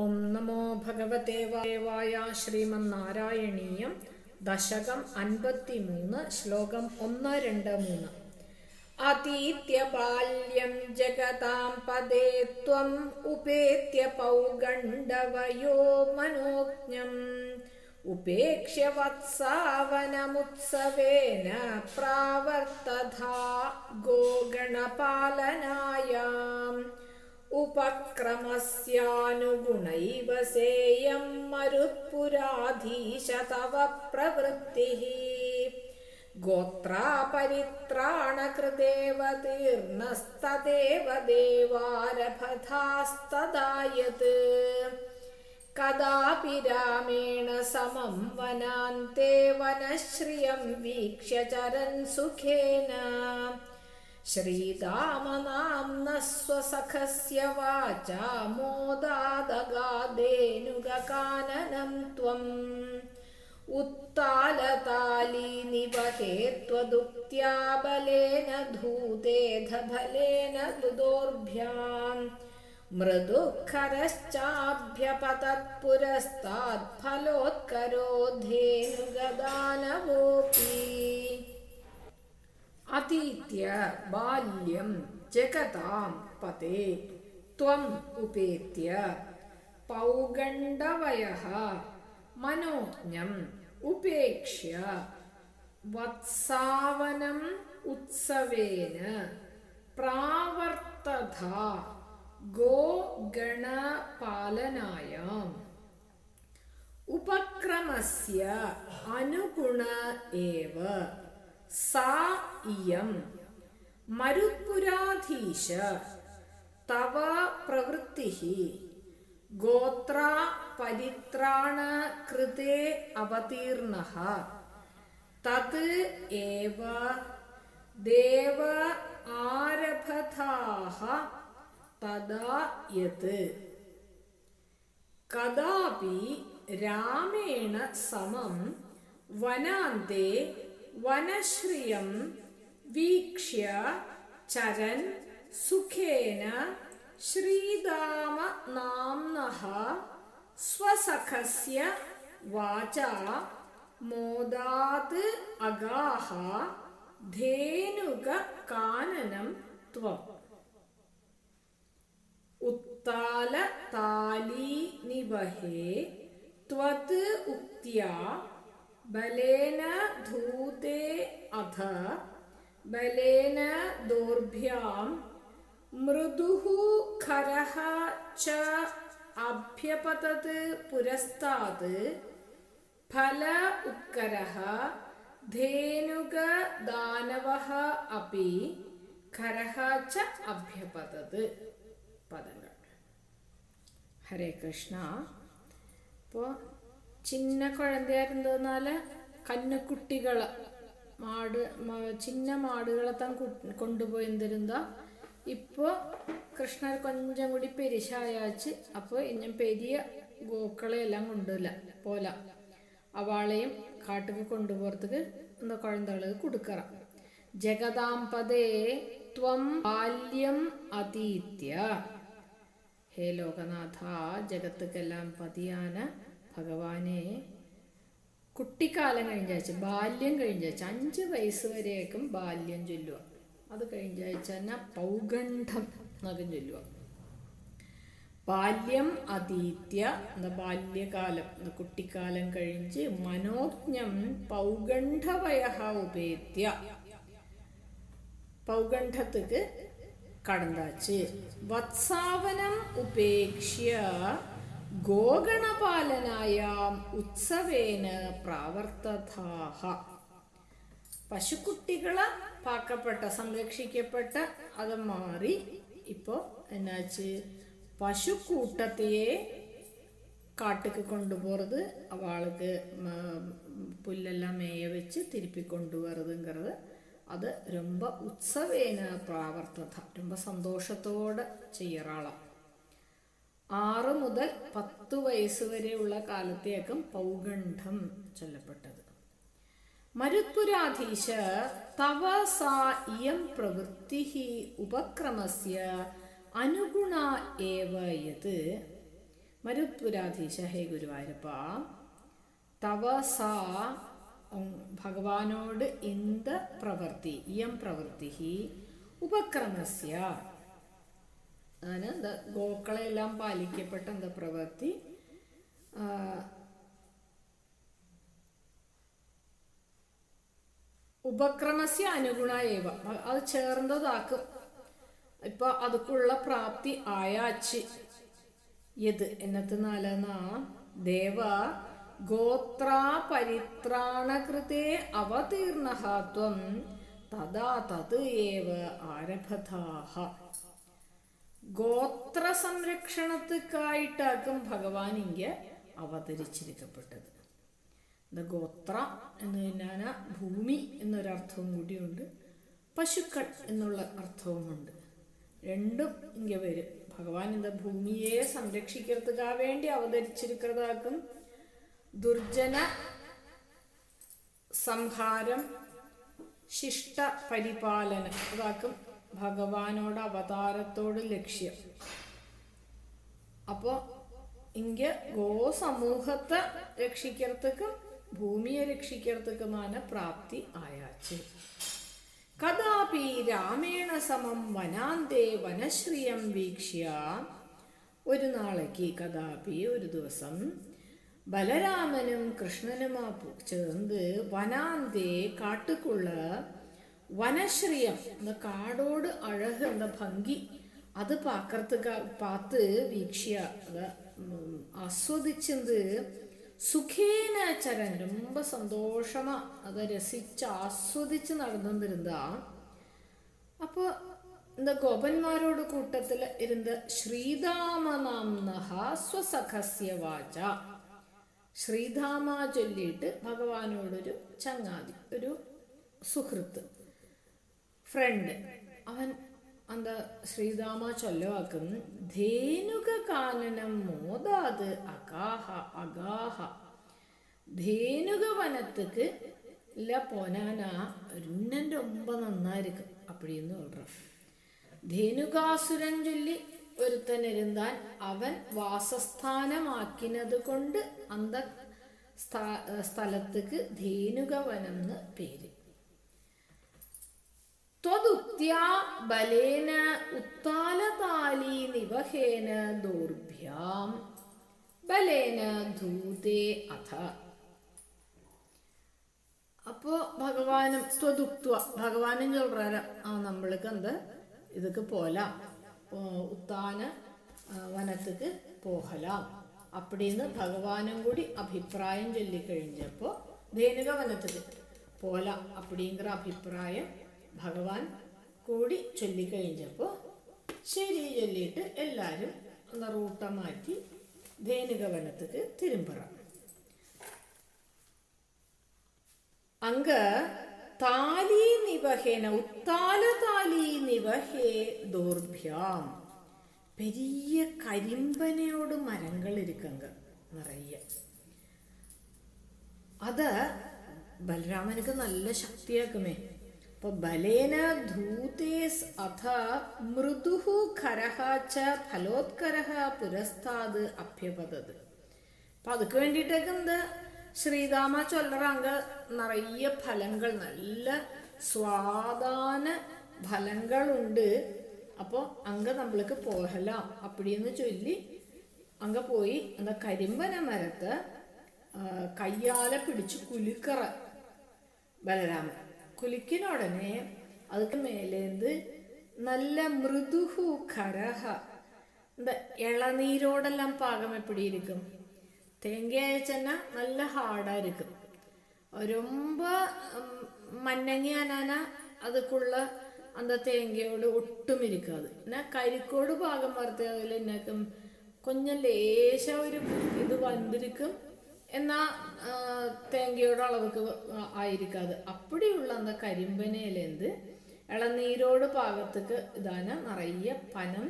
ഓം നമോ ഭഗവതേ ശ്രീമന്നാരായണീയം ദശകം അൻപത്തി മൂന്ന് ശ്ലോകം ഒന്ന് രണ്ട് മൂന്ന്. അതീത്യ ബാല്യം ജഗതാം പദേ ത്വം ഉപേത്യ പൗഗണ്ഡവയോ മനോജ്ഞം. ഉപേക്ഷ്യ വത്സാവനമുത്സവേന പ്രാവർത്തധാ ഗോഗണപാലനായാം. उपक्रमस्यानुगुणैव सेयं मरुत्पुराधीश तव प्रवृत्तिः गोत्रापरित्राणकृदेव तीर्णस्तदेव देवारभधास्तदा यत् कदापि रामेण समं वनान्ते वनश्रियं वीक्ष्य चरन् सुखेन श्रीरामनाम्न स्वसखस्य वाचा मोदादगादेनुगकाननं त्वम् उत्तालतालीनिवहे त्वदुक्त्या बलेन धूतेधबलेन दुदोर्भ्याम् मृदुःखरश्चाभ्यपतत्पुरस्तात् अतीत्य बाल्यं जगतां पते त्वम् उपेत्य पौगण्डवयः मनोज्ञम् उपेक्ष्य वत्सावनम् उत्सवेन प्रावर्तधा गोगणपालनायाम् उपक्रमस्य अनुगुण एव सा മരുത്പുരാധീശ തവ പ്രവൃത്തി ഗോത്ര പരിത്രാണ കൃതേ അവതീർണ തത് ഏവ ദേവ ആരഭതാഹ തദാ യത്. കദാപി രാമേണ സമം വനാന്തേ വനശ്രിയം रामेण समं वनान्ते वनश्रियं वीक्ष्य चरन् सुखेन श्रीदामनाम्नः स्वसखस्य वाचा मोदात् अगाः धेनुककाननं त्वम् उत्तालतालीनिवहे त्वत् उक्त्या बलेन धूते अथ ബലേന ദോർഭ്യം മൃദു ഖരഹ ച അഭ്യപതത് പുരസ്താത് ഫല ഉക്കരഹ ധേനുക ദാനവഹ അപി ഖരഹ ച അഭ്യപതത് പദങ്ങൾ. ഹരേ കൃഷ്ണ. ഇപ്പോൾ ചിന്ന കുഴന്തയായിരുന്നതെന്നാൽ കന്നുകുട്ടികൾ മാട് ചിന്ന മാടുകളെ താൻ കൊണ്ടുപോയി എന്തിരുന്നോ ഇപ്പോൾ കൃഷ്ണർ കൊഞ്ചം കൂടി പെരിശായാച്ച് അപ്പോൾ ഇഞ്ഞം പെരിയ ഗോക്കളെ എല്ലാം കൊണ്ടുവല്ല പോല. അവളെയും കാട്ടുക്ക് കൊണ്ടുപോറത്തുക്ക് എന്താ കുഴന്തകൾ കൊടുക്കറ. ജഗദാമ്പതേ ത്വം ബാല്യം അതീത്യ. ഹേ ലോകനാഥ ജഗത്തുക്കെല്ലാം പതിയാന ഭഗവാനെ. കുട്ടിക്കാലം കഴിഞ്ഞാഴ്ച ബാല്യം കഴിഞ്ഞാഴ്ച അഞ്ച് വയസ്സ് വരെയേക്കും ബാല്യം ചൊല്ലുക. അത് കഴിഞ്ഞാഴ്ച തന്നെ പൗഗണ്ഠം എന്നൊക്കെ ചൊല്ലുക. ബാല്യം അതീത്യ എന്താ ബാല്യകാലം കുട്ടിക്കാലം കഴിഞ്ഞ് മനോജ്ഞം പൗഗണ്ഠവയ ഉപേത്യ. പൗഗണ്ഠത്തേക്ക് കടന്നാച്ച് വത്സാവനം ഉപേക്ഷ്യ ഗോഗണപാലനായ ഉത്സവേന പ്രാവർത്തതാഹ പശുക്കുട്ടികളെ പാക്കപ്പെട്ട സംരക്ഷിക്കപ്പെട്ട അത് മാറി ഇപ്പോ എന്നാച്ച് പശുക്കൂട്ടത്തെയെ കാട്ടിക്ക് കൊണ്ടുപോகிறது അവൾക്ക് പുല്ലെല്ലാം മേയ വെച്ച് തിരുപ്പി കൊണ്ടുവരുതുங்கிறது അത് ரொம்ப ഉത്സവേന പ്രാവർത്തത ரொம்ப സന്തോഷത്തോടെ ചെയ്യറാളാണ് ആറ് മുതൽ പത്ത് വയസ്സ് വരെയുള്ള കാലത്തേക്കും പൗഗണ്ഠം ചൊല്ലപ്പെട്ടത്. മരുത്പുരാധീശ തവ സാ ഇയം പ്രവൃത്തി ഉപക്രമസ്യ അനുഗുണ ഏവ യത്. മരുത്പുരാധീശ ഹേ ഗുരുവായൂരപ്പ തവ സാ ഭഗവാനോട് എന്ത് പ്രവൃത്തി ഇയം പ്രവൃത്തി ഉപക്രമസ്യ. എന്താ ഗോക്കളെല്ലാം പാലിക്കപ്പെട്ട എന്താ പ്രവൃത്തി? ഉപക്രമസ്യ അനുഗുണ ഏവ. അത് ചേർന്നതാക്കും. ഇപ്പൊ അതുക്കുള്ള പ്രാപ്തി ആയാച്ച്. യത് എന്നത്തിനാലെന്നാ ദേവ ഗോത്രാ പരിത്രാണകൃതേ അവതീർണഃ ത്വം തഥാ തത് ഏവ ആരഭതാഹ ഗോത്ര സംരക്ഷണത്തിക്കായിട്ടാക്കും ഭഗവാൻ ഇങ്ങ അവതരിച്ചിരിക്കപ്പെട്ടത്. ഇത് ഗോത്ര എന്ന് പറഞ്ഞാൽ ഭൂമി എന്നൊരർത്ഥവും കൂടിയുണ്ട്. പശുക്കൾ എന്നുള്ള അർത്ഥവുമുണ്ട്. രണ്ടും ഇങ്ങ വരും ഭഗവാൻ എന്താ ഭൂമിയെ സംരക്ഷിക്കുന്നതുക്കാ വേണ്ടി അവതരിച്ചിരിക്കുന്നതാക്കും ദുർജന സംഹാരം ശിഷ്ട പരിപാലനം അതാക്കും. ഭഗവാനോട് അവതാരത്തോട് ലക്ഷ്യം. അപ്പോൾ ഇങ്ക ഗോസമൂഹത്തെ രക്ഷിക്കർത്തക്ക് ഭൂമിയെ രക്ഷിക്കർത്തക്കുമാണ് പ്രാപ്തി ആയാച്ച്. കഥാപി രാമേണ സമം വനാന്തേ വനശ്രീയം വീക്ഷ്യ. ഒരു നാളേക്ക് കഥാപി ഒരു ദിവസം ബലരാമനും കൃഷ്ണനുമാ ചേർന്ന് വനാന്തേ കാട്ടുക്കുള്ള വനശ്രിയം அந்த காடோடு அழகு அந்த பங்கி அது பார்க்கறதுக்கு பார்த்து வீக்ஷியா அதை ம், ஆஸ்வதிச்சிருந்து സുഖേന ചരൻ ரொம்ப സന്തോഷമാ அதை രസിച്ച് ആസ്വദിച്ച് നടന്നിരുന്നാ அப்போ இந்த கோபன்மாரோட கூட்டத்தில் இருந்த ശ്രീധാമനാംനഹ സ്വസഖസ്യ വാച ശ്രീധാമ ചൊല്ലിയിട്ട് ഭഗവാനോടൊരു ചങ്ങാതി ഒരു സുഹൃത്ത് ഫ്രണ്ട് അവൻ എന്താ ശ്രീരാമ ചൊല്ലവാക്കുന്നു ധേനുക കാനനം മോദാത് അകാഹ അഗാഹ. ധേനുക വനത്തേക്ക് ഇല്ല പോനാനാ രുന്നന്റെ ഒമ്പ നന്നായിരിക്കും അപ്പഴിന്ന് ഓർഡർ. ധേനുകാസുരൻ ചൊല്ലി ഒരുത്തനിരുന്നാൽ അവൻ വാസസ്ഥാനമാക്കിനത് കൊണ്ട് അന്ത സ്ഥലത്തേക്ക് ധേനുക വനം എന്ന് പേര്. ബലേന ഉത്താലതാലി നിവഹേന ബലേന ധൂതേ അഥ. അപ്പോ ഭഗവാനും ത്വദുക്ത്വ ഭഗവാനും ചൊല്റാരം ആ നമ്മൾക്ക് എന്ത് ഇതൊക്കെ പോലാം. ഉത്താന വനത്തേക്ക് പോകലാം അപ്പടിന്ന് ഭഗവാനും കൂടി അഭിപ്രായം ചൊല്ലിക്കഴിഞ്ഞപ്പോ ധേനുക വനത്തേക്ക് പോലാം. അപ്പടിങ്കർ അഭിപ്രായം ഭഗവാൻ കൂടി ചൊല്ലിക്കഴിഞ്ഞപ്പോൾ ശരി ചൊല്ലിയിട്ട് എല്ലാവരും ഒന്ന് റൂട്ട മാറ്റി ധേനുകവനത്തേക്ക് തിരുമ്പറ അങ്ക താലി നിവഹേന ഉത്താല താലി നിവഹേ ദൂർഭ്യം. പെരിയ കരിമ്പനയോട് മരങ്ങൾ ഇരിക്കങ്ക നിറയെ. അത് ബലരാമനക്ക് നല്ല ശക്തിയാക്കുമേ. അപ്പൊ ബലേന ധൂതേസ് അഥ മൃദുഹു ഖരഹ ച ഫലോത്കരഹ പുരസ്താത് അഭ്യപതത്. അപ്പൊ അതുക്ക് വേണ്ടിയിട്ടൊക്കെ എന്ത്? ശ്രീരാമ ചൊല്ലറങ്ക നിറയെ ഫലങ്ങൾ നല്ല സ്വാദാന ഫലങ്ങളുണ്ട്. അപ്പോൾ അങ്ക നമ്മൾക്ക് പോകലാം അപ്പടിന്ന് ചൊല്ലി അങ്ക പോയി എന്താ കരിമ്പന മരത്ത് കയ്യാലെ പിടിച്ച് കുലുക്കറ ബലരാമൻ. കുലിക്കിന ഉടനെ அதுக்கு മേലേന്ത് നല്ല മൃദുഹു ഖരഹ இந்த இளநீரோடெல்லாம் பாகம் எப்படி இருக்கும் தேங்காய் சென்னா நல்ல ஹார்டா இருக்கும் ரொம்ப ம், மண்ணங்கியானா அதுக்குள்ள அந்த தேங்காயோடு ஒட்டும் இருக்காது എന്നാ കരിക്കോട് പാകം വറുത്ത അതിൽ എന്നാക്കും கொஞ்சம் லேசா ஒரு இது வந்திருக்கும் എന്നാ തേങ്ങയുടെ അളവൊക്കെ ആയിരിക്കും അത്. അപ്പടിയുള്ള അന്ത കരിമ്പനയിലെന്ത് ഇളനീരോട് പാകത്തേക്ക് ഇതാണ് നിറയെ പനം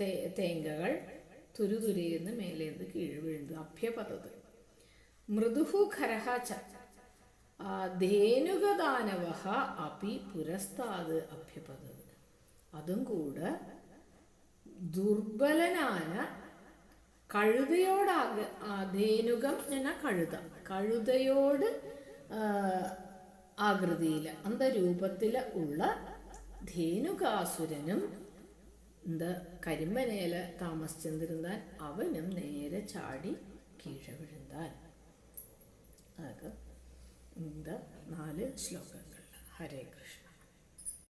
തേ തേങ്ങകൾ തുരുതുരയെന്ന് മേലേന്ത് കീഴ് വീഴുന്നത് അഭ്യപദത്. മൃദുഹു ഖരഹാച്ച ധേനുഗദാനവഹ അപി പുരസ്താത് അഭ്യപദത്. അതും കൂടെ ദുർബലനായ കഴുതയോട് ധേനുകം എന്ന കഴുത. കഴുതയോട് ആകൃതിയിൽ അന്തരൂപത്തിൽ ഉള്ള ധേനുകാസുരനും എന്താ കരിമ്പനയില താമസിച്ചെന്തിരുന്നാൽ അവനും നേരെ ചാടി കീഴവിഴുന്താൻ അതൊക്കെ എന്താ നാല് ശ്ലോകങ്ങൾ ഹരേ കൃഷ്ണ.